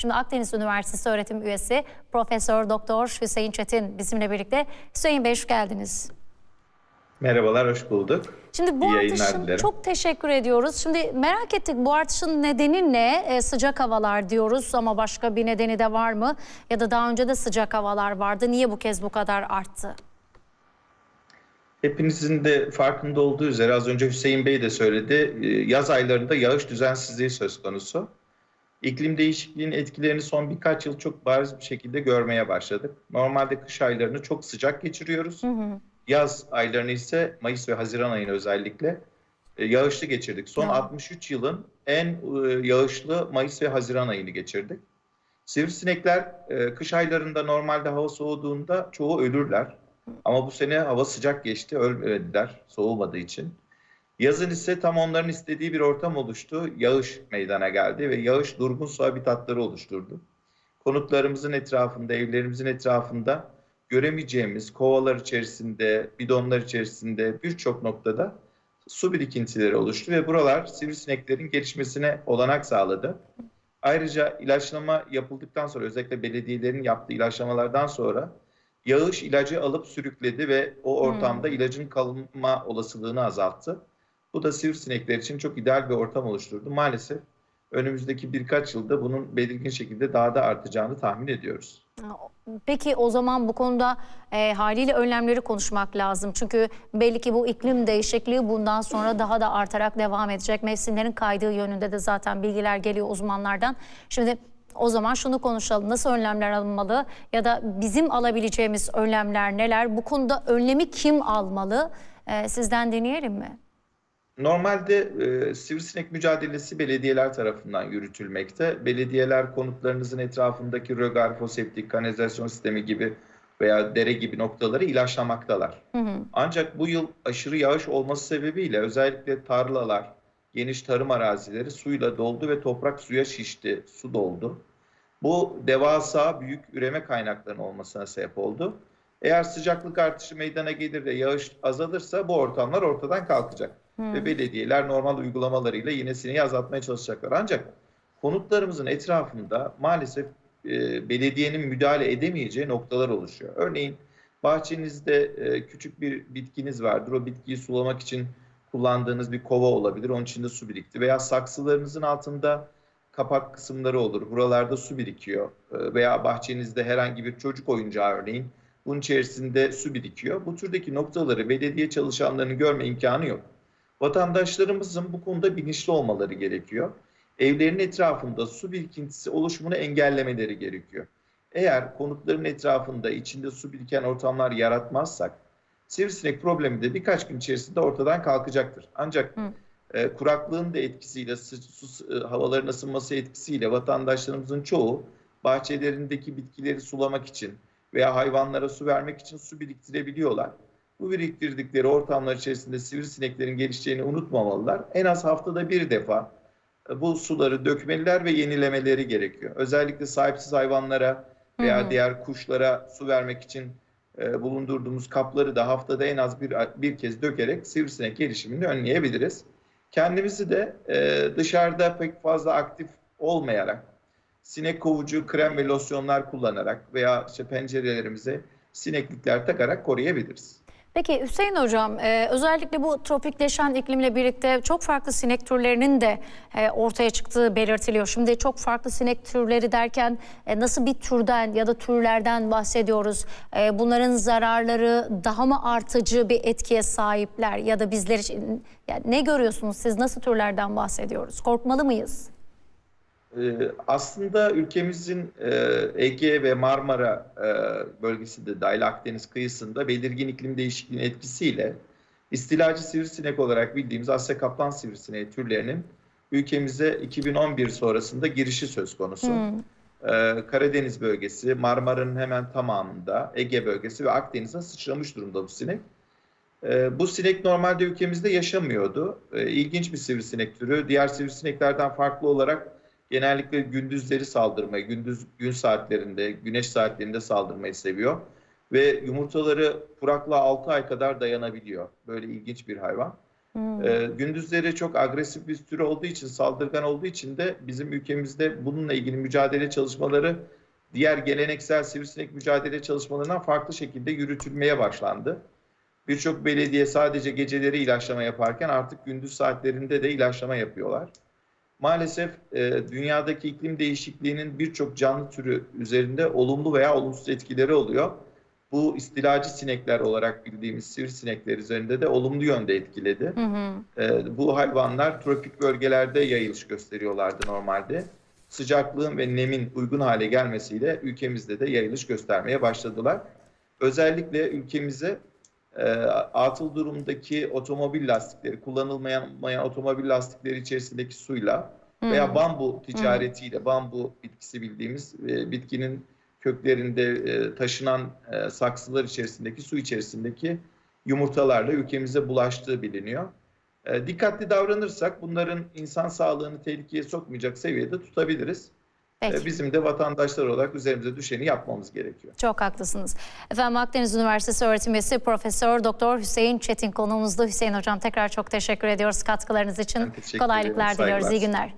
Şimdi Akdeniz Üniversitesi öğretim üyesi Profesör Doktor Hüseyin Çetin bizimle birlikte. Hüseyin Bey hoş geldiniz. Merhabalar, hoş bulduk. Şimdi bu İyi artışın dilerim. çok teşekkür ediyoruz. Şimdi merak ettik bu artışın nedeni ne? E, sıcak havalar diyoruz ama başka bir nedeni de var mı? Ya da daha önce de sıcak havalar vardı. Niye bu kez bu kadar arttı? Hepinizin de farkında olduğu üzere az önce Hüseyin Bey de söyledi. e, Yaz aylarında yağış düzensizliği söz konusu. İklim değişikliğinin etkilerini son birkaç yıl çok bariz bir şekilde görmeye başladık. Normalde kış aylarını çok sıcak geçiriyoruz. Yaz aylarını ise Mayıs ve Haziran ayını özellikle e, yağışlı geçirdik. Son Ya. 63 yılın en e, yağışlı Mayıs ve Haziran ayını geçirdik. Sivrisinekler e, kış aylarında normalde hava soğuduğunda çoğu ölürler. Ama bu sene hava sıcak geçti, ölmediler soğumadığı için. Yazın ise tam onların istediği bir ortam oluştu. Yağış meydana geldi ve yağış durgun su habitatları oluşturdu. Konutlarımızın etrafında, evlerimizin etrafında göremeyeceğimiz kovalar içerisinde, bidonlar içerisinde birçok noktada su birikintileri oluştu ve buralar sivrisineklerin gelişmesine olanak sağladı. Ayrıca ilaçlama yapıldıktan sonra özellikle belediyelerin yaptığı ilaçlamalardan sonra yağış ilacı alıp sürükledi ve o ortamda ilacın kalınma olasılığını azalttı. Bu da sivrisinekler için çok ideal bir ortam oluşturdu. Maalesef önümüzdeki birkaç yılda bunun belirgin şekilde daha da artacağını tahmin ediyoruz. Peki o zaman bu konuda e, haliyle önlemleri konuşmak lazım. Çünkü belli ki bu iklim değişikliği bundan sonra daha da artarak devam edecek. Mevsimlerin kaydığı yönünde de zaten bilgiler geliyor uzmanlardan. Şimdi o zaman şunu konuşalım. Nasıl önlemler alınmalı ya da bizim alabileceğimiz önlemler neler? Bu konuda önlemi kim almalı? E, sizden dinleyelim mi? Normalde e, sivrisinek mücadelesi belediyeler tarafından yürütülmekte. Belediyeler konutlarınızın etrafındaki rögar, foseptik, kanalizasyon sistemi gibi veya dere gibi noktaları ilaçlamaktalar. Ancak bu yıl aşırı yağış olması sebebiyle özellikle tarlalar, geniş tarım arazileri suyla doldu ve toprak suya şişti, su doldu. Bu devasa büyük üreme kaynaklarının olmasına sebep oldu. Eğer sıcaklık artışı meydana gelir de yağış azalırsa bu ortamlar ortadan kalkacak. Ve belediyeler normal uygulamalarıyla yine sineği azaltmaya çalışacaklar. Ancak konutlarımızın etrafında maalesef e, belediyenin müdahale edemeyeceği noktalar oluşuyor. Örneğin bahçenizde e, küçük bir bitkiniz vardır. O bitkiyi sulamak için kullandığınız bir kova olabilir. Onun içinde su birikti. Veya saksılarınızın altında kapak kısımları olur. Buralarda su birikiyor. E, veya bahçenizde herhangi bir çocuk oyuncağı örneğin. Bunun içerisinde su birikiyor. Bu türdeki noktaları belediye çalışanlarının görme imkanı yok. Vatandaşlarımızın bu konuda bilinçli olmaları gerekiyor. Evlerin etrafında su birikintisi oluşumunu engellemeleri gerekiyor. Eğer konutların etrafında içinde su biriken ortamlar yaratmazsak sivrisinek problemi de birkaç gün içerisinde ortadan kalkacaktır. Ancak e, kuraklığın da etkisiyle, sı- su, e, havaların ısınması etkisiyle vatandaşlarımızın çoğu bahçelerindeki bitkileri sulamak için veya hayvanlara su vermek için su biriktirebiliyorlar. Bu biriktirdikleri ortamlar içerisinde sivrisineklerin gelişeceğini unutmamalılar. En az haftada bir defa e, bu suları dökmeliler ve yenilemeleri gerekiyor. Özellikle sahipsiz hayvanlara veya diğer kuşlara su vermek için e, bulundurduğumuz kapları da haftada en az bir, bir kez dökerek sivrisinek gelişimini önleyebiliriz. Kendimizi de e, dışarıda pek fazla aktif olmayarak, sinek kovucu krem ve losyonlar kullanarak veya işte pencerelerimize sineklikler takarak koruyabiliriz. Peki Hüseyin Hocam e, özellikle bu tropikleşen iklimle birlikte çok farklı sinek türlerinin de e, ortaya çıktığı belirtiliyor. Şimdi çok farklı sinek türleri derken e, nasıl bir türden ya da türlerden bahsediyoruz? E, bunların zararları daha mı artıcı bir etkiye sahipler ya da bizler için yani ne görüyorsunuz siz nasıl türlerden bahsediyoruz? Korkmalı mıyız? Ee, Aslında ülkemizin e, Ege ve Marmara e, bölgesi de dahil Akdeniz kıyısında belirgin iklim değişikliğinin etkisiyle istilacı sivrisinek olarak bildiğimiz Asya kaplan sivrisineği türlerinin ülkemize 2011 sonrasında girişi söz konusu. Ee, Karadeniz bölgesi, Marmara'nın hemen tamamında, Ege bölgesi ve Akdeniz'e sıçramış durumda bu sinek. Ee, bu sinek normalde ülkemizde yaşamıyordu. Ee, ilginç bir sivrisinek türü. Diğer sivrisineklerden farklı olarak genellikle gündüzleri saldırmayı, gündüz gün saatlerinde, güneş saatlerinde saldırmayı seviyor. Ve yumurtaları kuraklığa 6 ay kadar dayanabiliyor. Böyle ilginç bir hayvan. E, gündüzleri çok agresif bir sürü olduğu için, saldırgan olduğu için de bizim ülkemizde bununla ilgili mücadele çalışmaları diğer geleneksel sivrisinek mücadele çalışmalarından farklı şekilde yürütülmeye başlandı. Birçok belediye sadece geceleri ilaçlama yaparken artık gündüz saatlerinde de ilaçlama yapıyorlar. Maalesef e, dünyadaki iklim değişikliğinin birçok canlı türü üzerinde olumlu veya olumsuz etkileri oluyor. Bu istilacı sinekler olarak bildiğimiz sivrisinekler üzerinde de olumlu yönde etkiledi. Hı hı. E, bu hayvanlar tropik bölgelerde yayılış gösteriyorlardı normalde. Sıcaklığın ve nemin uygun hale gelmesiyle ülkemizde de yayılış göstermeye başladılar. Özellikle ülkemize e, atıl durumdaki otomobil lastikleri, kullanılmayan otomobil lastikleri içerisindeki suyla veya bambu ticaretiyle, bambu bitkisi bildiğimiz e, bitkinin köklerinde e, taşınan e, saksılar içerisindeki su içerisindeki yumurtalarla ülkemize bulaştığı biliniyor. E, dikkatli davranırsak bunların insan sağlığını tehlikeye sokmayacak seviyede tutabiliriz. Peki. E, bizim de vatandaşlar olarak üzerimize düşeni yapmamız gerekiyor. Çok haklısınız. Efendim Akdeniz Üniversitesi öğretim üyesi Profesör Doktor Hüseyin Çetin konuğumuzdu. Hüseyin Hocam tekrar çok teşekkür ediyoruz katkılarınız için. Kolaylıklar diliyoruz. İyi günler.